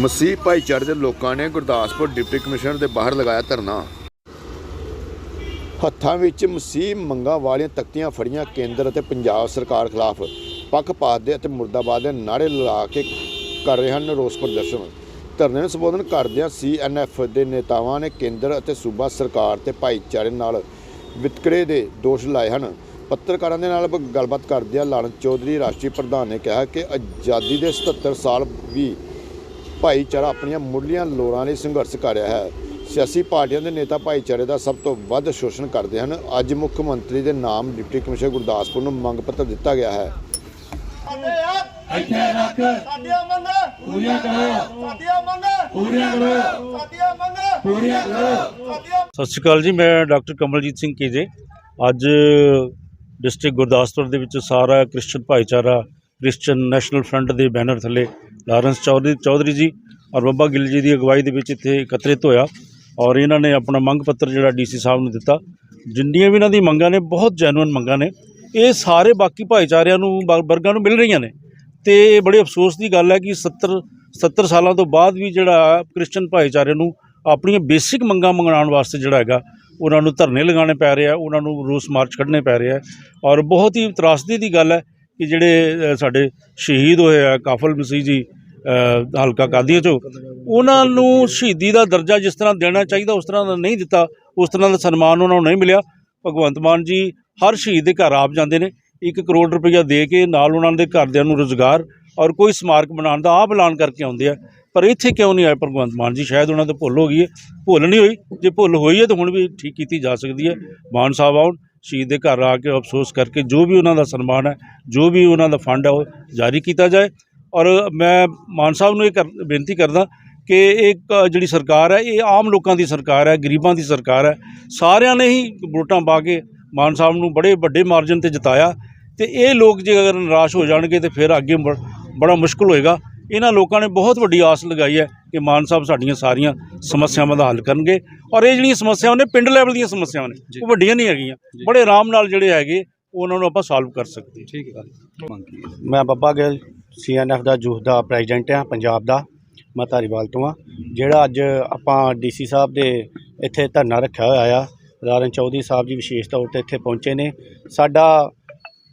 ਮਸੀਹ ਭਾਈਚਾਰੇ ਦੇ ਲੋਕਾਂ ਨੇ ਗੁਰਦਾਸਪੁਰ ਡਿਪਟੀ ਕਮਿਸ਼ਨਰ ਦੇ ਬਾਹਰ ਲਗਾਇਆ ਧਰਨਾ। ਹੱਥਾਂ ਵਿੱਚ ਮਸੀਹ ਮੰਗਾਂ ਵਾਲੀਆਂ ਤਖਤੀਆਂ ਫੜੀਆਂ ਕੇਂਦਰ ਅਤੇ ਪੰਜਾਬ ਸਰਕਾਰ ਖਿਲਾਫ। ਪੱਖਪਾਤ ਦੇ ਅਤੇ ਮੁਰਦਾਬਾਦ ਦੇ ਨਾਅਰੇ ਲਾ ਕੇ ਕਰ ਰਹੇ ਹਨ ਰੋਸ ਪ੍ਰਦਰਸ਼ਨ। ਧਰਨੇ ਨੂੰ ਸੰਬੋਧਨ ਕਰਦਿਆਂ ਸੀਐਨਐਫ ਦੇ ਨੇਤਾਵਾਂ ਨੇ ਕੇਂਦਰ ਅਤੇ ਸੂਬਾ ਸਰਕਾਰ ਤੇ ਭਾਈਚਾਰੇ ਨਾਲ ਵਿਤਕਰੇ ਦੇ ਦੋਸ਼ ਲਾਏ ਹਨ। ਪੱਤਰਕਾਰਾਂ ਦੇ ਨਾਲ ਗੱਲਬਾਤ ਕਰਦਿਆਂ ਲਾਲਨ ਚੌਧਰੀ ਰਾਸ਼ਟਰੀ ਪ੍ਰਧਾਨ ਨੇ ਕਿਹਾ ਕਿ ਆਜ਼ਾਦੀ ਦੇ 77 ਸਾਲ ਵੀ ਭਾਈਚਾਰਾ ਆਪਣੀਆਂ ਮੁੱਢਲੀਆਂ ਲੋੜਾਂ ਲਈ ਸੰਘਰਸ਼ ਕਰ ਰਿਹਾ ਹੈ। ਸਿਆਸੀ ਪਾਰਟੀਆਂ ਦੇ ਨੇਤਾ ਭਾਈਚਾਰੇ ਦਾ ਸਭ ਤੋਂ ਵੱਧ ਸ਼ੋਸ਼ਣ ਕਰਦੇ ਹਨ। ਅੱਜ ਮੁੱਖ ਮੰਤਰੀ ਦੇ ਨਾਮ ਡਿਪਟੀ ਕਮਿਸ਼ਨਰ ਗੁਰਦਾਸਪੁਰ ਨੂੰ ਮੰਗ ਪੱਤਰ ਦਿੱਤਾ ਗਿਆ ਹੈ। ਸਾਡੇ ਹੱਥ ਇੱਥੇ ਰੱਖ। ਸਾਡੀਆਂ ਮੰਗਾਂ। ਪੂਰੀਆਂ ਕਰੋ। ਸਾਡੀਆਂ ਮੰਗਾਂ। ਪੂਰੀਆਂ ਕਰੋ। ਸਾਡੀਆਂ ਮੰਗਾਂ। ਪੂਰੀਆਂ ਕਰੋ। ਸਾਡੀਆਂ ਸਤਿ ਸ਼੍ਰੀ ਅਕਾਲ ਜੀ ਮੈਂ ਡਾਕਟਰ ਕਮਲਜੀਤ ਸਿੰਘ ਕੀਜੇ ਅੱਜ ਡਿਸਟ੍ਰਿਕਟ ਗੁਰਦਾਸਪੁਰ ਦੇ ਵਿੱਚ ਸਾਰਾ ਕ੍ਰਿਸਚੀਅਨ ਭਾਈਚਾਰਾ ਕ੍ਰਿਸਚੀਅਨ ਨੈਸ਼ਨਲ ਫਰੰਟ ਦੇ ਬੈਨਰ ਥੱਲੇ ਲਾਰੈਂਸ ਚੌਧਰੀ ਚੌਧਰੀ ਜੀ ਔਰ ਬੱਬਾ ਗਿੱਲ ਜੀ ਦੀ ਅਗਵਾਈ ਦੇ ਵਿੱਚ ਇੱਥੇ ਇਕੱਤਰਿਤ ਹੋਇਆ ਔਰ ਇਹਨਾਂ ਨੇ ਆਪਣਾ ਮੰਗ ਪੱਤਰ ਜਿਹੜਾ ਡੀਸੀ ਸਾਹਿਬ ਨੂੰ ਦਿੱਤਾ। ਜਿੰਨੀਆਂ ਵੀ ਇਹਨਾਂ ਦੀ ਮੰਗਾਂ ਨੇ, ਬਹੁਤ ਜੈਨੂਇਨ ਮੰਗਾਂ ਨੇ, ਇਹ ਸਾਰੇ ਬਾਕੀ ਭਾਈਚਾਰਿਆਂ ਨੂੰ ਬ- ਵਰਗਾਂ ਨੂੰ ਮਿਲ ਰਹੀਆਂ ਨੇ। ਤੇ ਬੜੇ ਅਫਸੋਸ ਦੀ ਗੱਲ ਹੈ ਕਿ 70 70 ਸਾਲਾਂ ਤੋਂ ਬਾਅਦ ਵੀ ਜਿਹੜਾ ਕ੍ਰਿਸਚੀਅਨ ਭਾਈਚਾਰੇ ਨੂੰ ਆਪਣੀਆਂ ਬੇਸਿਕ ਮੰਗਾਂ ਮੰਗਾਉਣ ਵਾਸਤੇ ਜਿਹੜਾ ਹੈਗਾ, ਉਹਨਾਂ ਨੂੰ ਧਰਨੇ ਲਗਾਉਣੇ ਪੈ ਰਹੇ ਆ, ਉਹਨਾਂ ਨੂੰ ਰੂਸ ਮਾਰਚ ਕੱਢਣੇ ਪੈ ਰਹੇ ਆ। ਔਰ ਬਹੁਤ ਹੀ ਤਰਾਸਦੀ ਦੀ ਗੱਲ ਹੈ ਕਿ ਜਿਹੜੇ ਸਾਡੇ ਸ਼ਹੀਦ ਹੋਏ ਆ ਕਾਫਲ ਮਸੀਹ ਜੀ ਹਲਕਾ ਕਾਦੀਆਂ ਚੋਂ, ਉਹਨਾਂ ਨੂੰ ਸ਼ਹੀਦੀ ਦਾ ਦਰਜਾ ਜਿਸ ਤਰ੍ਹਾਂ ਦੇਣਾ ਚਾਹੀਦਾ, ਉਸ ਤਰ੍ਹਾਂ ਦਾ ਨਹੀਂ ਦਿੱਤਾ, ਉਸ ਤਰ੍ਹਾਂ ਦਾ ਸਨਮਾਨ ਉਹਨਾਂ ਨੂੰ ਨਹੀਂ ਮਿਲਿਆ। ਭਗਵੰਤ ਮਾਨ ਜੀ ਹਰ ਸ਼ਹੀਦ ਦੇ ਘਰ ਆਪ ਜਾਂਦੇ ਨੇ 1 ਕਰੋੜ ਰੁਪਈਆ ਦੇ ਕੇ ਨਾਲ ਉਹਨਾਂ ਦੇ ਘਰਦਿਆਂ ਨੂੰ ਰੋਜ਼ਗਾਰ ਔਰ ਕੋਈ ਸਮਾਰਕ ਬਣਾਉਣ ਦਾ ਆਪ ਐਲਾਨ ਕਰਕੇ ਆਉਂਦੇ ਆ। ਪਰ ਇੱਥੇ ਕਿਉਂ ਨਹੀਂ ਆਏ ਭਗਵੰਤ ਮਾਨ ਜੀ? ਸ਼ਾਇਦ ਉਹਨਾਂ ਤੋਂ ਭੁੱਲ ਹੋ ਗਈ ਹੈ ਭੁੱਲ ਨਹੀਂ ਹੋਈ। ਜੇ ਭੁੱਲ ਹੋਈ ਹੈ ਤਾਂ ਹੁਣ ਵੀ ਠੀਕ ਕੀਤੀ ਜਾ ਸਕਦੀ ਹੈ ਮਾਨ ਸਾਹਿਬ ਆਉਣ। ਸ਼ਹੀਦ ਦੇ ਘਰ ਆ ਕੇ ਅਫਸੋਸ ਕਰਕੇ ਜੋ ਵੀ ਉਹਨਾਂ ਦਾ ਸਨਮਾਨ ਹੈ, ਜੋ ਵੀ ਉਹਨਾਂ ਦਾ ਫੰਡ ਹੈ, ਉਹ ਜਾਰੀ ਕੀਤਾ ਜਾਏ। ਔਰ ਮੈਂ ਮਾਨ ਸਾਹਿਬ ਨੂੰ ਇਹ ਕਰ, ਬੇਨਤੀ ਕਰਦਾ ਕਿ ਇਹ ਜਿਹੜੀ ਸਰਕਾਰ ਹੈ, ਇਹ ਆਮ ਲੋਕਾਂ ਦੀ ਸਰਕਾਰ ਹੈ, ਗਰੀਬਾਂ ਦੀ ਸਰਕਾਰ ਹੈ, ਸਾਰਿਆਂ ਨੇ ਹੀ ਵੋਟਾਂ ਪਾ ਕੇ ਮਾਨ ਸਾਹਿਬ ਨੂੰ ਬੜੇ ਵੱਡੇ ਮਾਰਜਨ ਤੇ ਜਿਤਾਇਆ। ਤੇ ਇਹ ਲੋਕ ਜੇ ਅਗਰ ਨਿਰਾਸ਼ ਹੋ ਜਾਣਗੇ ਤੇ ਫਿਰ ਅੱਗੇ ਬ- ਬੜਾ ਮੁਸ਼ਕਲ ਹੋਏਗਾ। ਇਹਨਾਂ ਲੋਕਾਂ ਨੇ ਬਹੁਤ ਵੱਡੀ ਆਸ ਲਗਾਈ ਹੈ ਕਿ ਮਾਨ ਸਾਹਿਬ ਸਾਡੀਆਂ ਸਾਰੀਆਂ ਸਮੱਸਿਆਵਾਂ ਦਾ ਹੱਲ ਕਰਨਗੇ। ਔਰ ਇਹ ਜਿਹੜੀਆਂ ਸਮੱਸਿਆਵਾਂ ਨੇ ਪਿੰਡ ਲੈਵਲ ਦੀਆਂ ਸਮੱਸਿਆਵਾਂ ਨੇ ਉਹ ਵੱਡੀਆਂ ਨਹੀਂ ਹੈਗੀਆਂ। ਬੜੇ ਆਰਾਮ ਨਾਲ ਜਿਹੜੇ ਹੈਗੇ ਉਹਨਾਂ ਨੂੰ ਆਪਾਂ ਸੋਲਵ ਕਰ ਸਕਦੇ ਹਾਂ। ਮੈਂ ਬੱਬਾ ਗਿੱਲ ਸੀਐਨਐਫ ਦਾ ਯੂਥ ਦਾ ਪ੍ਰੈਜ਼ੀਡੈਂਟ ਆ ਪੰਜਾਬ ਦਾ। ਮੈਂ ਧਾਰੀਵਾਲ ਤੋਂ ਆ ਜਿਹੜਾ ਅੱਜ ਆਪਾਂ ਡੀਸੀ ਸਾਹਿਬ ਦੇ ਇੱਥੇ ਧਰਨਾ ਰੱਖਿਆ ਹੋਇਆ ਆ ਰਾਰਨ ਚੌਧਰੀ ਸਾਹਿਬ ਜੀ ਵਿਸ਼ੇਸ਼ ਤੌਰ ਤੇ ਇੱਥੇ ਪਹੁੰਚੇ ਨੇ। ਸਾਡਾ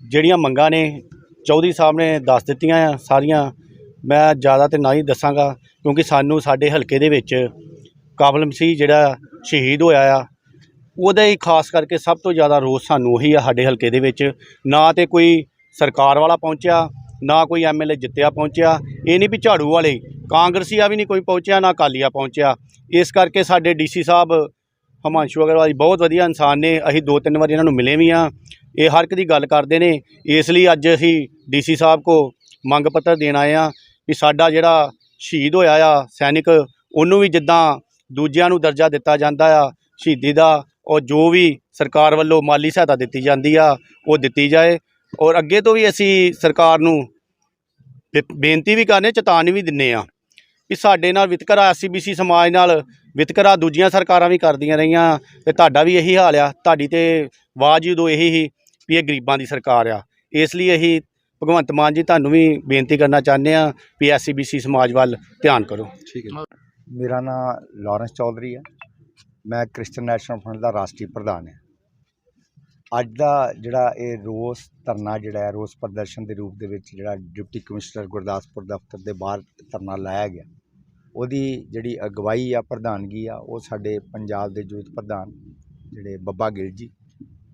ਜਿਹੜੀਆਂ ਮੰਗਾਂ ਨੇ ਚੌਧਰੀ ਸਾਹਿਬ ਨੇ ਦੱਸ ਦਿੱਤੀਆਂ ਆ ਸਾਰੀਆਂ ਮੈਂ ਜ਼ਿਆਦਾ ਤੇ ਨਾ ਹੀ ਦੱਸਾਂਗਾ, ਕਿਉਂਕਿ ਸਾਨੂੰ ਸਾਡੇ ਹਲਕੇ ਦੇ ਵਿੱਚ ਕਾਬਲ ਮਸੀਹ ਜਿਹੜਾ ਸ਼ਹੀਦ ਹੋਇਆ ਆ, ਉਹਦਾ ਹੀ ਖਾਸ ਕਰਕੇ ਸਭ ਤੋਂ ਜ਼ਿਆਦਾ ਰੋਸ ਸਾਨੂੰ ਉਹੀ ਆ ਸਾਡੇ ਹਲਕੇ ਦੇ ਵਿੱਚ। ਨਾ ਤੇ ਕੋਈ ਸਰਕਾਰ ਵਾਲਾ ਪਹੁੰਚਿਆ, ਨਾ ਕੋਈ ਐਮਐਲਏ ਜਿੱਤਿਆ ਪਹੁੰਚਿਆ। ਇਹ ਨਹੀਂ ਵੀ ਝਾੜੂ ਵਾਲੇ, ਕਾਂਗਰਸੀਆ ਵੀ ਨਹੀਂ ਕੋਈ ਪਹੁੰਚਿਆ, ਨਾ ਅਕਾਲੀਆ ਪਹੁੰਚਿਆ। ਇਸ ਕਰਕੇ ਸਾਡੇ ਡੀਸੀ ਸਾਹਿਬ, ਹਿਮਾਂਸ਼ੂ ਅਗਰਵਾਲ ਜੀ ਬਹੁਤ ਵਧੀਆ ਇਨਸਾਨ ਨੇ, ਅਸੀਂ ਦੋ ਤਿੰਨ ਵਾਰ ਇਹਨਾਂ ਨੂੰ ਮਿਲੇ ਵੀ ਆ। ਇਹ ਹਰ ਇੱਕ ਦੀ ਗੱਲ ਕਰਦੇ ਨੇ, ਇਸ ਲਈ ਅੱਜ ਅਸੀਂ ਡੀਸੀ ਸਾਹਿਬ ਕੋ ਮੰਗ ਪੱਤਰ ਦੇਣ ਆਏ ਆ। ਵੀ ਸਾਡਾ ਜਿਹੜਾ ਸ਼ਹੀਦ ਹੋਇਆ ਆ, ਸੈਨਿਕ, ਉਹਨੂੰ ਵੀ ਜਿੱਦਾਂ ਦੂਜਿਆਂ ਨੂੰ ਦਰਜਾ ਦਿੱਤਾ ਜਾਂਦਾ ਆ, ਸ਼ਹੀਦੀ ਦਾ, ਔਰ ਜੋ ਵੀ ਸਰਕਾਰ ਵੱਲੋਂ ਮਾਲੀ ਸਹਾਇਤਾ ਦਿੱਤੀ ਜਾਂਦੀ ਆ, ਉਹ ਦਿੱਤੀ ਜਾਏ। ਔਰ ਅੱਗੇ ਤੋਂ ਵੀ ਅਸੀਂ ਸਰਕਾਰ ਨੂੰ ਬੇ- ਬੇਨਤੀ ਵੀ ਕਰਨੇ, ਚੇਤਾਵਨੀ ਵੀ ਦਿੰਨੇ ਆ ਵੀ ਸਾਡੇ ਨਾਲ ਵਿਤਕਰਾ ਐਸਸੀਬੀਸੀ ਸਮਾਜ ਨਾਲ ਵਿਤਕਰਾ ਦੂਜੀਆਂ ਸਰਕਾਰਾਂ ਵੀ ਕਰਦੀਆਂ ਰਹੀਆਂ, ਤੇ ਤੁਹਾਡਾ ਵੀ ਇਹੀ ਹਾਲ ਆ। ਤੁਹਾਡੀ ਤੇ ਆਵਾਜ਼ ਉਦੋਂ ਇਹੀ ਹੀ ਵੀ ਇਹ ਗਰੀਬਾਂ ਦੀ ਸਰਕਾਰ ਆ। ਇਸ ਲਈ ਅਸੀਂ ਭਗਵੰਤ ਮਾਨ ਜੀ ਤੁਹਾਨੂੰ ਵੀ ਬੇਨਤੀ ਕਰਨਾ ਚਾਹੁੰਦੇ ਆ ਵੀ ਐਸਸੀਬੀਸੀ ਸਮਾਜ ਵੱਲ ਧਿਆਨ ਕਰੋ। ਮੇਰਾ ਨਾਮ ਲਾਰੈਂਸ ਚੌਧਰੀ ਹੈ। ਮੈਂ ਕ੍ਰਿਸਚੀਅਨ ਨੈਸ਼ਨਲ ਫਰੰਟ ਦਾ ਰਾਸ਼ਟਰੀ ਪ੍ਰਧਾਨ ਹਾਂ। ਅੱਜ ਦਾ ਜਿਹੜਾ ਇਹ ਰੋਸ ਧਰਨਾ ਜਿਹੜਾ ਹੈ ਰੋਸ ਪ੍ਰਦਰਸ਼ਨ ਦੇ ਰੂਪ ਦੇ ਵਿੱਚ ਜਿਹੜਾ ਡਿਪਟੀ ਕਮਿਸ਼ਨਰ ਗੁਰਦਾਸਪੁਰ ਦਫ਼ਤਰ ਦੇ ਬਾਹਰ ਧਰਨਾ ਲਾਇਆ ਗਿਆ। ਉਹਦੀ ਜਿਹੜੀ ਅਗਵਾਈ ਆ ਪ੍ਰਧਾਨਗੀ ਆ ਉਹ ਸਾਡੇ ਪੰਜਾਬ ਦੇ ਯੂਥ ਪ੍ਰਧਾਨ ਜਿਹੜੇ ਬੱਬਾ ਗਿੱਲ ਜੀ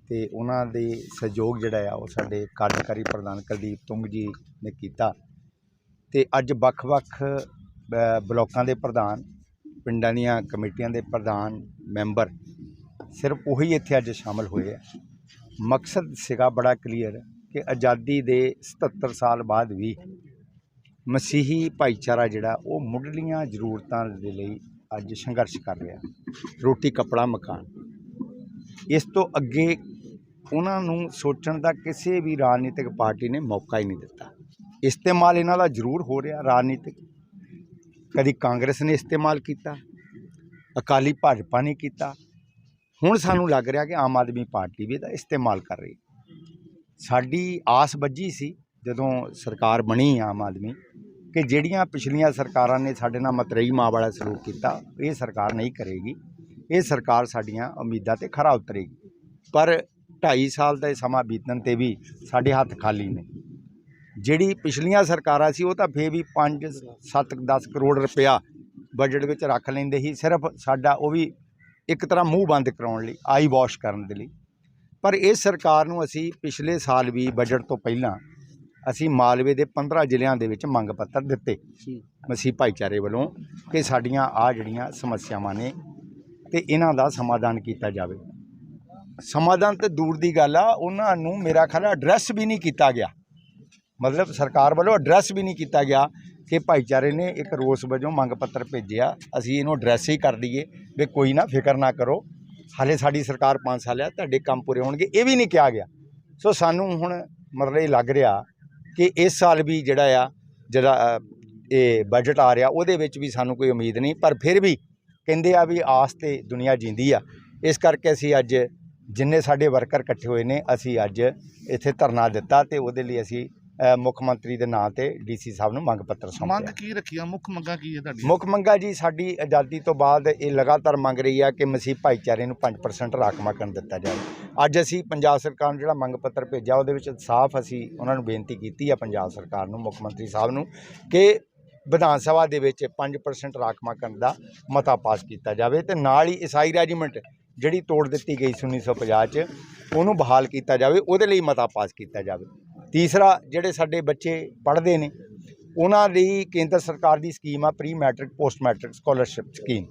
ਤੇ ਉਹਨਾਂ ਦੇ ਸਹਿਯੋਗ ਜਿਹੜਾ ਆ ਉਹ ਸਾਡੇ ਕਾਰਜਕਾਰੀ ਪ੍ਰਧਾਨ ਕੁਲਦੀਪ ਤੁੰਗ ਜੀ ਨੇ ਕੀਤਾ। ਤੇ ਅੱਜ ਵੱਖ-ਵੱਖ ਅ, ਬਲਾਕਾਂ ਦੇ ਪ੍ਰਧਾਨ ਪਿੰਡਾਂ ਦੀਆਂ ਕਮੇਟੀਆਂ ਦੇ ਪ੍ਰਧਾਨ ਮੈਂਬਰ ਸਿਰਫ ਉਹੀ ਇੱਥੇ ਅੱਜ ਸ਼ਾਮਲ ਹੋਏ ਆ। ਮਕਸਦ ਸੀਗਾ ਬੜਾ ਕਲੀਅਰ ਕਿ ਆਜ਼ਾਦੀ ਦੇ 77 ਸਾਲ ਬਾਅਦ ਵੀ ਮਸੀਹੀ ਭਾਈਚਾਰਾ ਜਿਹੜਾ ਉਹ ਮੁੱਢਲੀਆਂ ਜ਼ਰੂਰਤਾਂ ਦੇ ਲਈ ਅੱਜ ਸੰਘਰਸ਼ ਕਰ ਰਿਹਾ। ਰੋਟੀ ਕੱਪੜਾ ਮਕਾਨ। ਇਸ ਤੋਂ ਅੱਗੇ ਉਹਨਾਂ ਨੂੰ ਸੋਚਣ ਦਾ ਕਿਸੇ ਵੀ ਰਾਜਨੀਤਿਕ ਪਾਰਟੀ ਨੇ ਮੌਕਾ ਹੀ ਨਹੀਂ ਦਿੱਤਾ। ਇਸਤੇਮਾਲ ਇਹਨਾਂ ਦਾ ਜ਼ਰੂਰ ਹੋ ਰਿਹਾ ਰਾਜਨੀਤਿਕ। ਕਦੀ ਕਾਂਗਰਸ ਨੇ ਇਸਤੇਮਾਲ ਕੀਤਾ, ਅਕਾਲੀ ਭਾਜਪਾ ਨੇ ਕੀਤਾ। ਹੁਣ ਸਾਨੂੰ ਲੱਗ ਰਿਹਾ ਕਿ ਆਮ ਆਦਮੀ ਪਾਰਟੀ ਵੀ ਇਹਦਾ ਇਸਤੇਮਾਲ ਕਰ ਰਹੀ। ਸਾਡੀ ਆਸ ਬੱਝੀ ਸੀ ਜਦੋਂ ਸਰਕਾਰ ਬਣੀ ਆਮ ਆਦਮੀ ਕਿ ਜਿਹੜੀਆਂ ਪਿਛਲੀਆਂ ਸਰਕਾਰਾਂ ਨੇ ਸਾਡੇ ਨਾਲ ਮਤਰੇਈ ਮਾਂ ਵਾਲਾ ਸਲੂਕ ਕੀਤਾ, ਇਹ ਸਰਕਾਰ ਨਹੀਂ ਕਰੇਗੀ। ਇਹ ਸਰਕਾਰ ਸਾਡੀਆਂ ਉਮੀਦਾਂ ਤੇ ਖਰਾ ਉਤਰੇਗੀ। ਪਰ 2.5 ਸਾਲ ਦਾ ਸਮਾਂ ਬੀਤਣ ਤੇ ਵੀ ਸਾਡੇ ਹੱਥ ਖਾਲੀ ਨੇ। ਜਿਹੜੀ ਪਿਛਲੀਆਂ ਸਰਕਾਰਾਂ ਸੀ ਉਹ ਤਾਂ ਫੇਰ ਵੀ 5 7 10 ਕਰੋੜ ਰੁਪਇਆ ਬਜਟ ਵਿੱਚ ਰੱਖ ਲੈਂਦੇ ਸੀ। ਸਿਰਫ ਸਾਡਾ ਉਹ ਵੀ ਇੱਕ ਤਰ੍ਹਾਂ ਮੂੰਹ ਬੰਦ ਕਰਾਉਣ ਲਈ ਆਈ ਵਾਸ਼ ਕਰਨ ਦੇ ਲਈ। ਪਰ ਇਸ ਸਰਕਾਰ ਨੂੰ ਅਸੀਂ ਪਿਛਲੇ ਸਾਲ ਵੀ ਬਜਟ ਤੋਂ ਪਹਿਲਾਂ ਅਸੀਂ ਮਾਲਵੇ ਦੇ 15 ਜ਼ਿਲ੍ਹਿਆਂ ਦੇ ਵਿੱਚ ਮੰਗ ਪੱਤਰ ਦਿੱਤੇ। ਮਸੀਹ ਭਾਈਚਾਰੇ ਵੱਲੋਂ ਕਿ ਸਾਡੀਆਂ ਆ ਜਿਹੜੀਆਂ ਸਮੱਸਿਆਵਾਂ ਨੇ ਤੇ ਇਹਨਾਂ ਦਾ ਸਮਾਧਾਨ ਕੀਤਾ ਜਾਵੇ। ਸਮਾਧਾਨ ਤੇ ਦੂਰ ਦੀ ਗੱਲ ਆ, ਉਹਨਾਂ ਨੂੰ ਮੇਰਾ ਖਿਆਲ ਐਡਰੈਸ ਵੀ ਨਹੀਂ ਕੀਤਾ ਗਿਆ। ਮਤਲਬ ਸਰਕਾਰ ਵੱਲੋਂ ਐਡਰੈਸ ਵੀ ਨਹੀਂ ਕੀਤਾ ਗਿਆ ਕਿ ਭਾਈਚਾਰੇ ਨੇ ਇੱਕ ਰੋਸ ਵਜੋਂ ਮੰਗ ਪੱਤਰ ਭੇਜਿਆ। ਅਸੀਂ ਇਹਨੂੰ ਐਡਰੈਸ ਹੀ ਕਰ ਦਈਏ ਵੀ ਕੋਈ ਨਾ ਫਿਕਰ ਨਾ ਕਰੋ। ਹਾਲੇ ਸਾਡੀ ਸਰਕਾਰ 5 ਸਾਲ ਆ, ਤੁਹਾਡੇ ਕੰਮ ਪੂਰੇ ਹੋਣਗੇ, ਇਹ ਵੀ ਨਹੀਂ ਕਿਹਾ ਗਿਆ। ਸੋ ਸਾਨੂੰ ਹੁਣ ਮਤਲਬ ਇਹ ਲੱਗ ਰਿਹਾ ਕਿ ਇਸ ਸਾਲ ਵੀ ਜਿਹੜਾ ਆ, ਜਿਹੜਾ ਇਹ ਬਜਟ ਆ ਰਿਹਾ, ਉਹਦੇ ਵਿੱਚ ਵੀ ਸਾਨੂੰ ਕੋਈ ਉਮੀਦ ਨਹੀਂ, ਪਰ ਫਿਰ ਵੀ ਕਹਿੰਦੇ ਆ ਵੀ ਆਸ ਤੇ ਦੁਨੀਆ ਜਿੰਦੀ ਆ। ਇਸ ਕਰਕੇ ਅਸੀਂ ਅੱਜ ਜਿੰਨੇ ਸਾਡੇ ਵਰਕਰ ਇਕੱਠੇ ਹੋਏ ਨੇ ਅਸੀਂ ਅੱਜ ਇੱਥੇ ਧਰਨਾ ਦਿੱਤਾ ਤੇ ਉਹਦੇ ਲਈ ਅਸੀਂ ਮੁੱਖ ਮੰਤਰੀ ਦੇ ਨਾਂ ਤੇ ਡੀਸੀ ਸਾਹਿਬ ਨੂੰ ਮੰਗ ਪੱਤਰ ਮੰਗ ਸੌਂਪਿਆ ਕੀ ਰੱਖੀਆਂ ਮੁੱਖ ਮੰਗਾਂ ਕੀ ਹੈ ਤੁਹਾਡੀ ਮੁੱਖ ਮੰਗਾ ਜੀ ਸਾਡੀ ਆਜ਼ਾਦੀ ਤੋਂ ਬਾਅਦ ਇਹ ਲਗਾਤਾਰ ਮੰਗ ਰਹੀ ਆ ਕਿ ਮਸੀਹ ਭਾਈਚਾਰੇ ਨੂੰ 5% ਰਾਖਵਾਂਕਰਨ ਦਿੱਤਾ ਜਾਵੇ। ਅੱਜ ਅਸੀਂ ਪੰਜਾਬ ਸਰਕਾਰ ਨੂੰ ਜਿਹੜਾ ਮੰਗ ਪੱਤਰ ਭੇਜਿਆ ਉਹਦੇ ਵਿੱਚ ਸਾਫ਼ ਅਸੀਂ ਉਹਨਾਂ ਨੂੰ ਬੇਨਤੀ ਕੀਤੀ ਆ ਪੰਜਾਬ ਸਰਕਾਰ ਨੂੰ ਮੁੱਖ ਮੰਤਰੀ ਸਾਹਿਬ ਨੂੰ ਕਿ ਵਿਧਾਨ ਸਭਾ ਦੇ ਵਿੱਚ 5% ਰਾਖਵਾਂਕਰਨ ਦਾ ਮਤਾ ਪਾਸ ਕੀਤਾ ਜਾਵੇ ਤੇ ਨਾਲ ਹੀ ਈਸਾਈ ਰੈਜੀਮੈਂਟ ਜਿਹੜੀ ਤੋੜ ਦਿੱਤੀ ਗਈ ਸੀ 1950 ਚ, ਉਹਨੂੰ ਬਹਾਲ ਕੀਤਾ ਜਾਵੇ, ਉਹਦੇ ਲਈ ਮਤਾ ਪਾਸ ਕੀਤਾ ਜਾਵੇ। ਤੀਸਰਾ, ਜਿਹੜੇ ਸਾਡੇ ਬੱਚੇ ਪੜ੍ਹਦੇ ਨੇ, ਉਹਨਾਂ ਲਈ ਕੇਂਦਰ ਸਰਕਾਰ ਦੀ ਸਕੀਮ ਆ pre matric post matric scholarship scheme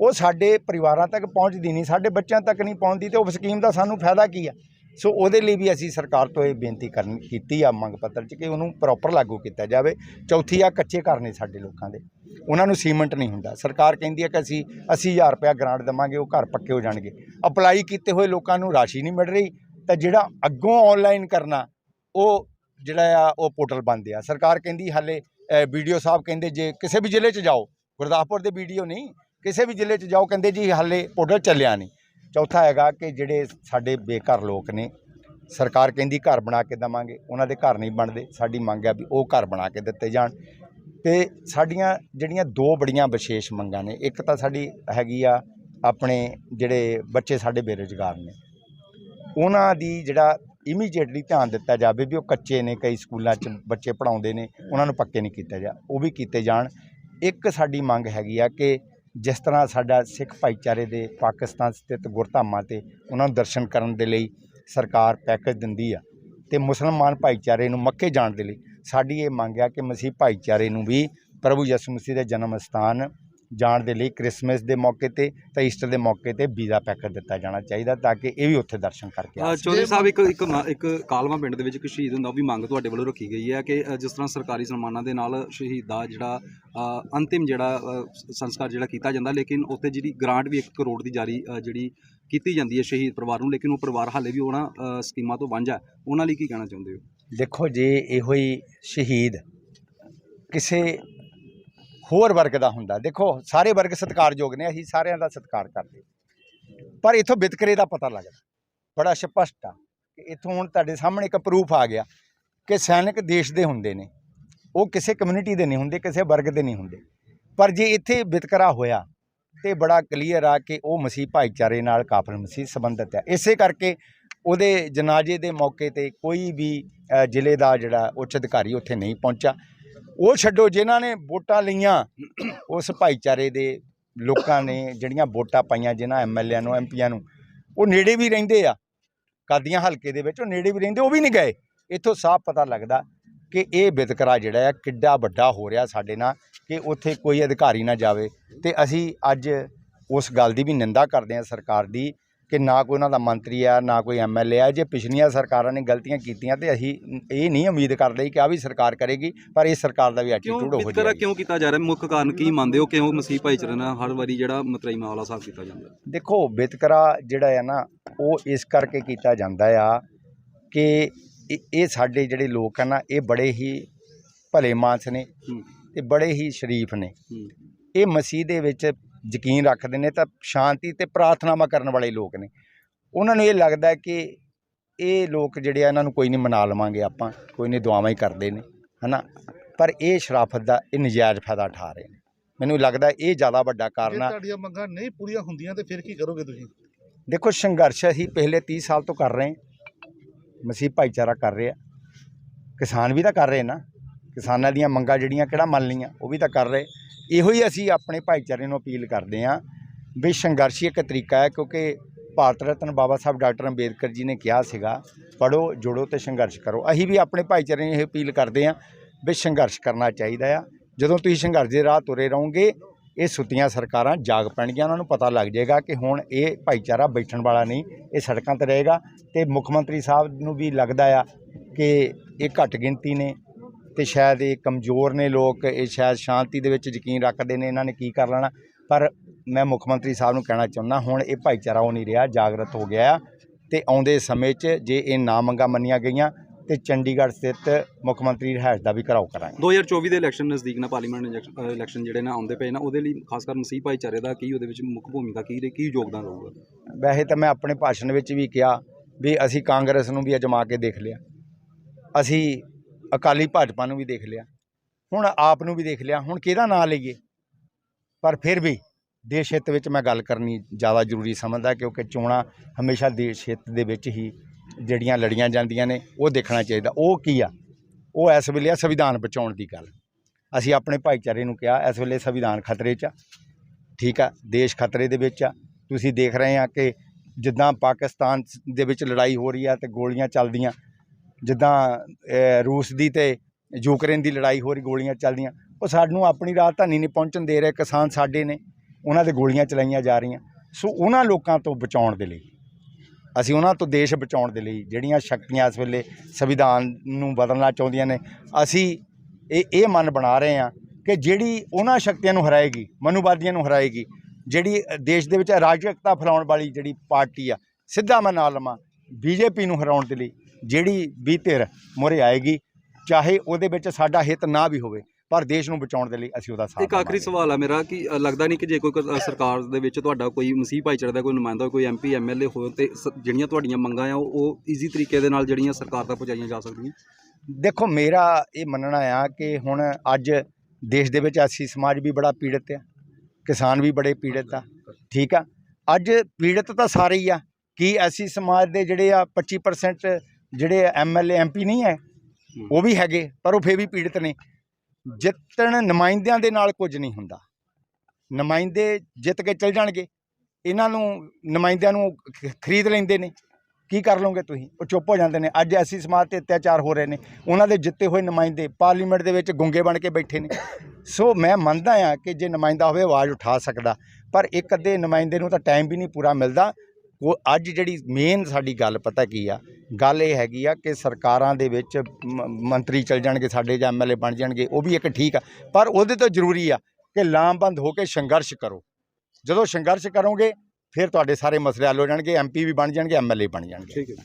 ਉਹ ਸਾਡੇ ਪਰਿਵਾਰਾਂ ਤੱਕ ਪਹੁੰਚਦੀ ਨਹੀਂ, ਸਾਡੇ ਬੱਚਿਆਂ ਤੱਕ ਨਹੀਂ ਪਹੁੰਚਦੀ ਤੇ ਉਹ ਸਕੀਮ ਦਾ ਸਾਨੂੰ ਫਾਇਦਾ ਕੀ ਆ? ਸੋ ਉਹਦੇ ਲਈ ਵੀ ਅਸੀਂ ਸਰਕਾਰ ਤੋਂ ਇਹ ਬੇਨਤੀ ਕਰਨ, ਕੀਤੀ ਆ ਮੰਗ ਪੱਤਰ 'ਚ ਕਿ ਉਹਨੂੰ ਪ੍ਰੋਪਰ ਲਾਗੂ ਕੀਤਾ ਜਾਵੇ। ਚੌਥੀ ਆ ਕੱਚੇ ਘਰ ਨੇ ਸਾਡੇ ਲੋਕਾਂ ਦੇ। ਉਹਨਾਂ ਨੂੰ ਸੀਮੈਂਟ ਨਹੀਂ ਹੁੰਦਾ। ਸਰਕਾਰ ਕਹਿੰਦੀ ਹੈ ਕਿ ਅਸੀਂ 80000 ਰੁਪਇਆ ਗ੍ਰਾਂਟ ਦੇਵਾਂਗੇ, ਉਹ ਘਰ ਪੱਕੇ ਹੋ ਜਾਣਗੇ। ਅਪਲਾਈ ਕੀਤੇ ਹੋਏ ਲੋਕਾਂ ਨੂੰ ਰਾਸ਼ੀ ਨਹੀਂ ਮਿਲ ਰਹੀ। ਤਾਂ ਜਿਹੜਾ ਅੱਗੋਂ ਆਨਲਾਈਨ ਕਰਨਾ, ਉਹ ਜਿਹੜਾ ਆ, ਉਹ ਪੋਰਟਲ ਬੰਦ ਆ। ਸਰਕਾਰ ਕਹਿੰਦੀ ਹਾਲੇ ਵੀਡੀਓ ਸਾਹਿਬ ਕਹਿੰਦੇ ਜੇ ਕਿਸੇ ਵੀ ਜ਼ਿਲ੍ਹੇ 'ਚ ਜਾਓ, ਗੁਰਦਾਸਪੁਰ ਦੇ ਵੀਡੀਓ ਨਹੀਂ, ਕਿਸੇ ਵੀ ਜ਼ਿਲ੍ਹੇ 'ਚ ਜਾਓ, ਕਹਿੰਦੇ ਜੀ ਹਾਲੇ ਪੋਰਟਲ ਚੱਲਿਆ ਨਹੀਂ। ਚੌਥਾ ਹੈਗਾ ਕਿ ਜਿਹੜੇ ਸਾਡੇ ਬੇਘਰ ਲੋਕ ਨੇ, ਸਰਕਾਰ ਕਹਿੰਦੀ ਘਰ ਬਣਾ ਕੇ ਦੇਵਾਂਗੇ, ਉਹਨਾਂ ਦੇ ਘਰ ਨਹੀਂ ਬਣਦੇ, ਸਾਡੀ ਮੰਗ ਹੈ ਵੀ ਉਹ ਘਰ ਬਣਾ ਕੇ ਦਿੱਤੇ ਜਾਣ। ਤੇ ਸਾਡੀਆਂ ਜਿਹੜੀਆਂ ਦੋ ਬੜੀਆਂ ਵਿਸ਼ੇਸ਼ ਮੰਗਾਂ ਨੇ, ਇੱਕ ਤਾਂ ਸਾਡੀ ਹੈਗੀ ਆ ਆਪਣੇ ਜਿਹੜੇ ਬੱਚੇ ਸਾਡੇ ਬੇਰੁਜ਼ਗਾਰ ਨੇ, ਉਹਨਾਂ ਦੀ ਜਿਹੜਾ ਇਮੀਡੀਏਟਲੀ ਧਿਆਨ ਦਿੱਤਾ ਜਾਵੇ ਵੀ ਉਹ ਕੱਚੇ ਨੇ, ਕਈ ਸਕੂਲਾਂ 'ਚ ਬੱਚੇ ਪੜਾਉਂਦੇ ਨੇ, ਉਹਨਾਂ ਨੂੰ ਪੱਕੇ ਨਹੀਂ ਕੀਤਾ ਜਾ, ਉਹ ਵੀ ਕੀਤੇ ਜਾਣ। ਇੱਕ ਸਾਡੀ ਮੰਗ ਹੈਗੀ ਆ ਕਿ ਜਿਸ ਤਰ੍ਹਾਂ ਸਾਡਾ ਸਿੱਖ ਭਾਈਚਾਰੇ ਦੇ ਪਾਕਿਸਤਾਨ ਸਥਿਤ ਗੁਰਧਾਮਾਂ ਤੇ ਉਹਨਾਂ ਨੂੰ ਦਰਸ਼ਨ ਕਰਨ ਦੇ ਲਈ ਸਰਕਾਰ ਪੈਕੇਜ ਦਿੰਦੀ ਆ ਤੇ ਮੁਸਲਮਾਨ ਭਾਈਚਾਰੇ ਨੂੰ ਮੱਕੇ ਜਾਣ ਦੇ ਲਈ ਸਾਡੀ ਇਹ ਮੰਗ ਆ ਕਿ ਮਸੀਹ ਭਾਈਚਾਰੇ ਨੂੰ ਵੀ ਪ੍ਰਭੂ ਯਿਸੂ ਮਸੀਹ ਦੇ ਜਨਮ ਸਥਾਨ ਜਾਣ ਦੇ ਲਈ ਕ੍ਰਿਸਮਸ ਦੇ ਮੌਕੇ ਤੇ ਤੇ ਈਸਟਰ ਦੇ ਮੌਕੇ ਤੇ ਵੀਜ਼ਾ ਪੈਕੇਜ ਦਿੱਤਾ ਜਾਣਾ ਚਾਹੀਦਾ ਤਾਂ ਕਿ ਇਹ ਵੀ ਉੱਥੇ ਦਰਸ਼ਨ ਕਰਕੇ ਆ ਚੌਧਰੀ ਸਾਹਿਬ ਇੱਕ ਇੱਕ ਇੱਕ ਕਾਲਵਾ ਪਿੰਡ ਦੇ ਵਿੱਚ ਇੱਕ ਸ਼ਹੀਦ ਹੁੰਦਾ ਉਹ ਵੀ ਮੰਗ ਤੁਹਾਡੇ ਵੱਲੋਂ ਰੱਖੀ ਗਈ ਹੈ ਕਿ ਜਿਸ ਤਰ੍ਹਾਂ ਸਰਕਾਰੀ ਸਨਮਾਨਾਂ ਦੇ ਨਾਲ ਸ਼ਹੀਦ ਦਾ ਜਿਹੜਾ ਅੰਤਿਮ ਜਿਹੜਾ ਸੰਸਕਾਰ ਜਿਹੜਾ ਕੀਤਾ ਜਾਂਦਾ ਲੇਕਿਨ ਉੱਥੇ ਜਿਹੜੀ ਗ੍ਰਾਂਟ ਵੀ 1 ਕਰੋੜ ਦੀ ਜਾਰੀ ਜਿਹੜੀ ਕੀਤੀ ਜਾਂਦੀ ਹੈ ਸ਼ਹੀਦ ਪਰਿਵਾਰ ਨੂੰ ਲੇਕਿਨ ਉਹ ਪਰਿਵਾਰ ਹਾਲੇ ਵੀ ਉਹਨਾਂ ਸਕੀਮਾਂ ਤੋਂ ਵਾਂਝਾ। ਉਹਨਾਂ ਲਈ ਕੀ ਕਹਿਣਾ ਚਾਹੁੰਦੇ ਹੋ ਦੇਖੋ ਜੇ ਇਹੋ ਹੀ ਸ਼ਹੀਦ ਕਿਸੇ ਹੋਰ ਵਰਗ ਦਾ ਹੁੰਦਾ। ਦੇਖੋ, ਸਾਰੇ ਵਰਗ ਸਤਿਕਾਰਯੋਗ ਨੇ, ਅਸੀਂ ਸਾਰਿਆਂ ਦਾ ਸਤਿਕਾਰ ਕਰਦੇ। ਪਰ ਇਥੋਂ ਵਿਤਕਰੇ ਦਾ ਪਤਾ ਲੱਗਦਾ। ਬੜਾ ਸਪਸ਼ਟ ਆ ਕਿ ਇਥੋਂ ਹੁਣ ਤੁਹਾਡੇ ਸਾਹਮਣੇ ਇੱਕ ਪ੍ਰੂਫ ਆ ਗਿਆ ਕਿ ਸੈਨਿਕ ਦੇਸ਼ ਦੇ ਹੁੰਦੇ ਨੇ। ਉਹ ਕਿਸੇ ਕਮਿਊਨਿਟੀ ਦੇ ਨਹੀਂ ਹੁੰਦੇ, ਕਿਸੇ ਵਰਗ ਦੇ ਨਹੀਂ ਹੁੰਦੇ। ਪਰ ਜੇ ਇੱਥੇ ਵਿਤਕਰਾ ਹੋਇਆ ਤੇ ਬੜਾ ਕਲੀਅਰ ਆ ਕਿ ਉਹ ਮਸੀਹ ਭਾਈਚਾਰੇ ਨਾਲ ਕਾਫਲ ਮਸੀਹ ਸੰਬੰਧਿਤ ਹੈ ਇਸੇ ਕਰਕੇ ਉਹਦੇ ਜਨਾਜ਼ੇ ਦੇ ਮੌਕੇ ਤੇ ਕੋਈ ਵੀ ਜ਼ਿਲ੍ਹੇ ਦਾ ਜਿਹੜਾ ਉੱਚ ਅਧਿਕਾਰੀ ਉੱਥੇ ਨਹੀਂ ਪਹੁੰਚਾ ਉਹ ਛੱਡੋ, ਜਿਨ੍ਹਾਂ ਨੇ ਵੋਟਾਂ ਲਈਆਂ, ਉਸ ਭਾਈਚਾਰੇ ਦੇ ਲੋਕਾਂ ਨੇ ਜਿਹੜੀਆਂ ਵੋਟਾਂ ਪਾਈਆਂ, ਜਿਨ੍ਹਾਂ ਐਮਐਲਏ ਨੂੰ ਐਮਪੀਆਂ ਨੂੰ, ਉਹ ਨੇੜੇ ਵੀ ਰਹਿੰਦੇ ਆ। ਕਾਦੀਆਂ ਹਲਕੇ ਦੇ ਵਿੱਚ ਉਹ ਨੇੜੇ ਵੀ ਰਹਿੰਦੇ, ਉਹ ਵੀ ਨਹੀਂ ਗਏ। ਇੱਥੋਂ ਸਾਫ਼ ਪਤਾ ਲੱਗਦਾ ਕਿ ਇਹ ਵਿਤਕਰਾ ਜਿਹੜਾ ਆ, ਕਿੱਡਾ ਵੱਡਾ ਹੋ ਰਿਹਾ ਸਾਡੇ ਨਾਲ, ਕਿ ਉੱਥੇ ਕੋਈ ਅਧਿਕਾਰੀ ਨਾ ਜਾਵੇ। ਤੇ ਅਸੀਂ ਅੱਜ ਉਸ ਗੱਲ ਦੀ ਵੀ ਨਿੰਦਾ ਕਰਦੇ ਹਾਂ ਸਰਕਾਰ ਦੀ ਕਿ ਨਾ ਕੋਈ ਉਹਨਾਂ ਦਾ ਮੰਤਰੀ ਆ ਨਾ ਕੋਈ ਐਮਐਲਏ ਆ। ਜੇ ਪਿਛਲੀਆਂ ਸਰਕਾਰਾਂ ਨੇ ਗਲਤੀਆਂ ਕੀਤੀਆਂ ਤੇ ਅਸੀਂ ਇਹ ਨਹੀਂ ਉਮੀਦ ਕਰਦੇ ਕਿ ਆ ਵੀ ਸਰਕਾਰ ਕਰੇਗੀ ਪਰ ਇਸ ਸਰਕਾਰ ਦਾ ਵੀ ਐਟੀਟਿਊਡ ਹੋ ਜਾਏਗਾ ਕਿਉਂ ਕੀਤਾ ਜਾ ਰਿਹਾ? ਮੁੱਖ ਕਾਰਨ ਕੀ ਮੰਨਦੇ ਹੋ? ਕਿਉਂ ਮਸੀਹ ਭਾਈਚਾਰੇ ਨਾਲ ਹਰ ਵਾਰੀ ਜਿਹੜਾ ਮਤਰਈਮਾ ਵਾਲਾ ਹਿਸਾਬ ਕੀਤਾ ਜਾਂਦਾ ਦੇਖੋ ਵਿਤਕਰਾ ਜਿਹੜਾ ਹੈ ਨਾ ਉਹ ਇਸ ਕਰਕੇ ਕੀਤਾ ਜਾਂਦਾ ਆ ਕਿ ਇਹ- ਇਹ ਸਾਡੇ ਜਿਹੜੇ ਲੋਕ ਹਨ ਨਾ ਇਹ ਬੜੇ ਹੀ ਭਲੇ ਮਾਨਸ ਨੇ ਤੇ ਬੜੇ ਹੀ ਸ਼ਰੀਫ ਨੇ। ਇਹ ਮਸੀਹ ਦੇ ਵਿੱਚ ਯਕੀਨ ਰੱਖਦੇ ਨੇ ਤਾਂ ਸ਼ਾਂਤੀ ਤੇ ਪ੍ਰਾਰਥਨਾਵਾਂ ਕਰਨ ਵਾਲੇ ਲੋਕ ਨੇ। ਉਹਨਾਂ ਨੂੰ ਇਹ ਲੱਗਦਾ ਕਿ ਇਹ ਲੋਕ ਜਿਹੜੇ ਆ ਇਹਨਾਂ ਨੂੰ ਕੋਈ ਨਹੀਂ ਮਨਾ ਲਵਾਂਗੇ ਆਪਾਂ ਕੋਈ ਨਹੀਂ ਦੁਆਵਾਂ ਹੀ ਕਰਦੇ ਨੇ ਹਨਾ? ਪਰ ਇਹ ਸ਼ਰਾਫਤ ਦਾ ਇਹ ਨਜਾਇਜ਼ ਫਾਇਦਾ ਉਠਾ ਰਹੇ ਨੇ। ਮੈਨੂੰ ਲੱਗਦਾ ਇਹ ਜ਼ਿਆਦਾ ਵੱਡਾ ਕਾਰਨ ਆ। ਤੁਹਾਡੀਆਂ ਮੰਗਾਂ ਨਹੀਂ ਪੂਰੀਆਂ ਹੁੰਦੀਆਂ ਤੇ ਫਿਰ ਕੀ ਕਰੋਗੇ ਤੁਸੀਂ? ਦੇਖੋ ਸੰਘਰਸ਼ ਅਸੀਂ ਪਿਛਲੇ 30 ਸਾਲ ਤੋਂ ਕਰ ਰਹੇ ਹਾਂ। ਮਸੀਹ ਭਾਈਚਾਰਾ ਕਰ ਰਿਹਾ। ਕਿਸਾਨ ਵੀ ਤਾਂ ਕਰ ਰਹੇ ਨਾ। ਕਿਸਾਨਾਂ ਦੀਆਂ ਮੰਗਾਂ ਜਿਹੜੀਆਂ ਕਿਹੜਾ ਮੰਨ ਲਈਆਂ, ਉਹ ਵੀ ਤਾਂ ਕਰ ਰਹੇ। ਇਹੋ ਹੀ ਅਸੀਂ ਆਪਣੇ ਭਾਈਚਾਰੇ ਨੂੰ ਅਪੀਲ ਕਰਦੇ ਹਾਂ ਵੀ ਸੰਘਰਸ਼ ਇੱਕ ਤਰੀਕਾ ਹੈ, ਕਿਉਂਕਿ ਭਾਰਤ ਰਤਨ ਬਾਬਾ ਸਾਹਿਬ ਡਾਕਟਰ ਅੰਬੇਦਕਰ ਜੀ ਨੇ ਕਿਹਾ ਸੀਗਾ ਪੜੋ ਜੋੜੋ ਤੇ ਸੰਘਰਸ਼ ਕਰੋ। ਅਸੀਂ ਵੀ ਆਪਣੇ ਭਾਈਚਾਰੇ ਨੂੰ ਇਹ ਅਪੀਲ ਕਰਦੇ ਹਾਂ ਵੀ ਸੰਘਰਸ਼ ਕਰਨਾ ਚਾਹੀਦਾ ਆ। ਜਦੋਂ ਤੁਸੀਂ ਸੰਘਰਸ਼ ਦੇ ਰਾਹ ਤੁਰੇ ਰਹੋਗੇ, ਇਹ ਸੁੱਤੀਆਂ ਸਰਕਾਰਾਂ ਜਾਗ ਪੈਣਗੀਆਂ, ਉਹਨਾਂ ਨੂੰ ਪਤਾ ਲੱਗ ਜਾਏਗਾ ਕਿ ਹੁਣ ਇਹ ਭਾਈਚਾਰਾ ਬੈਠਣ ਵਾਲਾ ਨਹੀਂ, ਇਹ ਸੜਕਾਂ ਤੇ ਰਹੇਗਾ। ਤੇ ਮੁੱਖ ਮੰਤਰੀ ਸਾਹਿਬ ਨੂੰ ਵੀ ਲੱਗਦਾ ਆ ਕਿ ਇਹ ਘੱਟ ਗਿਣਤੀ ਨੇ ਤੇ ਸ਼ਾਇਦ ਇਹ ਕਮਜ਼ੋਰ ਨੇ ਲੋਕ ਇਹ ਸ਼ਾਇਦ ਸ਼ਾਂਤੀ ਦੇ ਵਿੱਚ ਯਕੀਨ ਰੱਖਦੇ ਨੇ ਇਹਨਾਂ ਨੇ ਕੀ ਕਰ ਲੈਣਾ। ਪਰ ਮੈਂ ਮੁੱਖ ਮੰਤਰੀ ਸਾਹਿਬ ਨੂੰ ਕਹਿਣਾ ਚਾਹੁੰਦਾ ਹੁਣ ਇਹ ਭਾਈਚਾਰਾ ਉਹ ਨਹੀਂ ਰਿਹਾ ਜਾਗਰਤ ਹੋ ਗਿਆ ਤੇ ਆਉਂਦੇ ਸਮੇਂ 'ਚ ਜੇ ਇਹ ਨਾ ਮੰਗਾਂ ਮੰਨੀਆਂ ਗਈਆਂ ਤੇ ਚੰਡੀਗੜ੍ਹ ਸਥਿਤ ਮੁੱਖ ਮੰਤਰੀ ਰਿਹਾਇਸ਼ ਦਾ ਵੀ ਘਰਾਓ ਕਰਾਂਗੇ। 2024 ਦੇ ਇਲੈਕਸ਼ਨ ਨਜ਼ਦੀਕ ਨਾਲ ਪਾਰਲੀਮੈਂਟ ਇਲੈਕਸ਼ਨ- ਜਿਹੜੇ ਨਾ ਆਉਂਦੇ ਪਏ ਨਾ ਉਹਦੇ ਲਈ ਖਾਸ ਕਰ ਮਸੀਹ ਭਾਈਚਾਰੇ ਦਾ ਕੀ ਉਹਦੇ ਵਿੱਚ ਮੁੱਖ ਭੂਮਿਕਾ ਕੀ ਰਹੀ ਕੀ ਯੋਗਦਾਨ ਰਹੂਗਾ? ਵੈਸੇ ਤਾਂ ਮੈਂ ਆਪਣੇ ਭਾਸ਼ਣ ਵਿੱਚ ਵੀ ਕਿਹਾ ਵੀ ਅਸੀਂ ਕਾਂਗਰਸ ਨੂੰ ਵੀ ਅਜਮਾ ਕੇ ਦੇਖ ਲਿਆ। ਅਸੀਂ ਅਕਾਲੀ ਭਾਜਪਾ ਨੂੰ ਵੀ ਦੇਖ ਲਿਆ, ਹੁਣ ਆਪ ਨੂੰ ਵੀ ਦੇਖ ਲਿਆ, ਹੁਣ ਕਿਹਦਾ ਨਾਂ ਲਈਏ? ਪਰ ਫਿਰ ਵੀ ਦੇਸ਼ ਹਿੱਤ ਵਿੱਚ ਮੈਂ ਗੱਲ ਕਰਨੀ ਜ਼ਿਆਦਾ ਜ਼ਰੂਰੀ ਸਮਝਦਾ ਕਿਉਂਕਿ ਚੋਣਾਂ ਹਮੇਸ਼ਾ ਦੇਸ਼ ਹਿੱਤ ਦੇ ਵਿੱਚ ਹੀ ਜਿਹੜੀਆਂ ਲੜੀਆਂ ਜਾਂਦੀਆਂ ਨੇ, ਉਹ ਦੇਖਣਾ ਚਾਹੀਦਾ। ਉਹ ਕੀ ਆ? ਉਹ ਇਸ ਵੇਲੇ ਆ ਸੰਵਿਧਾਨ ਬਚਾਉਣ ਦੀ ਗੱਲ। ਅਸੀਂ ਆਪਣੇ ਭਾਈਚਾਰੇ ਨੂੰ ਕਿਹਾ, ਇਸ ਵੇਲੇ ਸੰਵਿਧਾਨ ਖਤਰੇ 'ਚ ਆ। ਠੀਕ ਆ, ਦੇਸ਼ ਖਤਰੇ ਦੇ ਵਿੱਚ ਆ। ਤੁਸੀਂ ਦੇਖ ਰਹੇ ਆ ਕਿ ਜਿੱਦਾਂ ਪਾਕਿਸਤਾਨ ਦੇ ਵਿੱਚ ਲੜਾਈ ਹੋ ਰਹੀ ਆ ਤੇ ਗੋਲੀਆਂ ਚੱਲਦੀਆਂ ਜਿੱਦਾਂ ਰੂਸ ਦੀ ਤੇ ਯੂਕਰੇਨ ਦੀ ਲੜਾਈ ਹੋ ਰਹੀ, ਗੋਲੀਆਂ ਚੱਲਦੀਆਂ, ਉਹ ਸਾਨੂੰ ਆਪਣੀ ਰਾਜਧਾਨੀ ਨਹੀਂ ਪਹੁੰਚਣ ਦੇ ਰਹੇ, ਕਿਸਾਨ ਸਾਡੇ ਨੇ, ਉਹਨਾਂ ਦੇ ਗੋਲੀਆਂ ਚਲਾਈਆਂ ਜਾ ਰਹੀਆਂ। ਸੋ ਉਹਨਾਂ ਲੋਕਾਂ ਤੋਂ ਬਚਾਉਣ ਦੇ ਲਈ, ਅਸੀਂ ਉਹਨਾਂ ਤੋਂ ਦੇਸ਼ ਬਚਾਉਣ ਦੇ ਲਈ ਜਿਹੜੀਆਂ ਸ਼ਕਤੀਆਂ ਇਸ ਵੇਲੇ ਸੰਵਿਧਾਨ ਨੂੰ ਬਦਲਣਾ ਚਾਹੁੰਦੀਆਂ ਨੇ, ਅਸੀਂ ਇਹ ਇਹ ਮਨ ਬਣਾ ਰਹੇ ਹਾਂ ਕਿ ਜਿਹੜੀ ਉਹਨਾਂ ਸ਼ਕਤੀਆਂ ਨੂੰ ਹਰਾਏਗੀ, ਮਨੂਵਾਦੀਆਂ ਨੂੰ ਹਰਾਏਗੀ, ਜਿਹੜੀ ਦੇਸ਼ ਦੇ ਵਿੱਚ ਅਰਾਜਕਤਾ ਫੈਲਾਉਣ ਵਾਲੀ ਜਿਹੜੀ ਪਾਰਟੀ ਆ, ਸਿੱਧਾ ਮੈਂ ਨਾਲ ਲਵਾਂ, ਬੀਜੇਪੀ ਨੂੰ ਹਰਾਉਣ ਦੇ ਲਈ ਜਿਹੜੀ ਵੀ ਧਿਰ ਮੁਹਰੇ ਆਏਗੀ ਚਾਹੇ ਉਹਦੇ ਵਿੱਚ ਸਾਡਾ ਹਿੱਤ ਨਾ ਵੀ ਹੋਵੇ ਪਰ ਦੇਸ਼ ਨੂੰ ਬਚਾਉਣ ਦੇ ਲਈ ਅਸੀਂ ਉਹਦਾ ਸਾਥ ਇੱਕ ਆਖਰੀ। ਸਵਾਲ ਆ ਮੇਰਾ ਕਿ ਲੱਗਦਾ ਨਹੀਂ ਕਿ ਜੇ ਕੋਈ ਕ- ਸਰਕਾਰ ਦੇ ਵਿੱਚ ਤੁਹਾਡਾ ਕੋਈ ਮਸੀਹ ਭਾਈਚਾਰੇ ਦਾ ਕੋਈ ਨੁਮਾਇੰਦਾ ਕੋਈ ਐਮਪੀ ਐਮਐਲਏ ਹੋਵੇ ਤੇ ਸ- ਜਿਹੜੀਆਂ ਤੁਹਾਡੀਆਂ ਮੰਗਾਂ ਆ ਉਹ- ਉਹ ਈਜ਼ੀ ਤਰੀਕੇ ਦੇ ਨਾਲ ਜਿਹੜੀਆਂ ਸਰਕਾਰ ਤੱਕ ਪਹੁੰਚਾਈਆਂ ਜਾ ਸਕਦੀਆਂ ਦੇਖੋ ਮੇਰਾ ਇਹ ਮੰਨਣਾ ਆ ਕਿ ਹੁਣ ਅੱਜ ਦੇਸ਼ ਦੇ ਵਿੱਚ ਐਸੀ ਸਮਾਜ ਵੀ ਬੜਾ ਪੀੜਤ ਆ ਕਿਸਾਨ ਵੀ ਬੜੇ ਪੀੜਤ ਆ ਠੀਕ ਆ ਅੱਜ ਪੀੜਤ ਤਾਂ ਸਾਰੇ ਹੀ ਆ ਕੀ ਐਸੀ ਸਮਾਜ ਦੇ ਜਿਹੜੇ ਆ 25% ਜਿਹੜੇ ਐਮਐਲਏ ਐਮਪੀ ਨਹੀਂ ਹੈ ਉਹ ਵੀ ਹੈਗੇ ਪਰ ਉਹ ਫੇਰ ਵੀ ਪੀੜਤ ਨੇ। ਜਿੱਤਣ ਨੁਮਾਇੰਦਿਆਂ ਦੇ ਨਾਲ ਕੁਝ ਨਹੀਂ ਹੁੰਦਾ। ਨੁਮਾਇੰਦੇ ਜਿੱਤ ਕੇ ਚਲ ਜਾਣਗੇ ਇਹਨਾਂ ਨੂੰ ਨੁਮਾਇੰਦਿਆਂ ਨੂੰ ਖਰੀਦ ਲੈਂਦੇ ਨੇ। ਕੀ ਕਰ ਲਓਗੇ ਤੁਸੀਂ? ਉਹ ਚੁੱਪ ਹੋ ਜਾਂਦੇ ਨੇ। ਅੱਜ ਐਸੀ ਸਮਾਜ ਤੇ ਅਤਿਆਚਾਰ ਹੋ ਰਹੇ ਨੇ। ਉਹਨਾਂ ਦੇ ਜਿੱਤੇ ਹੋਏ ਨੁਮਾਇੰਦੇ ਪਾਰਲੀਮੈਂਟ ਦੇ ਵਿੱਚ ਗੁੰਗੇ ਬਣ ਕੇ ਬੈਠੇ ਨੇ। ਸੋ ਮੈਂ ਮੰਨਦਾ ਆ ਕਿ ਜੇ ਨੁਮਾਇੰਦਾ ਹੋਵੇ ਆਵਾਜ਼ ਉਠਾ ਸਕਦਾ। ਪਰ ਇੱਕ ਅੱਧੇ ਨੁਮਾਇੰਦੇ ਨੂੰ ਤਾਂ ਟਾਈਮ ਵੀ ਨਹੀਂ ਪੂਰਾ ਮਿਲਦਾ। ਅੱਜ ਜਿਹੜੀ ਮੇਨ ਸਾਡੀ ਗੱਲ ਪਤਾ ਕੀ ਆ? ਗੱਲ ਇਹ ਹੈਗੀ ਆ ਕਿ ਸਰਕਾਰਾਂ ਦੇ ਵਿੱਚ ਮੰਤਰੀ ਚਲ ਜਾਣਗੇ, ਸਾਡੇ ਜਾਂ ਐਮਐਲਏ ਬਣ ਜਾਣਗੇ, ਉਹ ਵੀ ਇੱਕ ਠੀਕ ਆ। ਪਰ ਉਹਦੇ ਤੋਂ ਜ਼ਰੂਰੀ ਆ ਕਿ ਲਾਮਬੰਦ ਹੋ ਕੇ ਸੰਘਰਸ਼ ਕਰੋ। ਜਦੋਂ ਸੰਘਰਸ਼ ਕਰੋਗੇ, ਫਿਰ ਤੁਹਾਡੇ ਸਾਰੇ ਮਸਲੇ ਹੱਲ ਹੋ ਜਾਣਗੇ ਐਮਪੀ ਵੀ ਬਣ ਜਾਣਗੇ ਐਮਐਲਏ ਬਣ ਜਾਣਗੇ। ਠੀਕ ਹੈ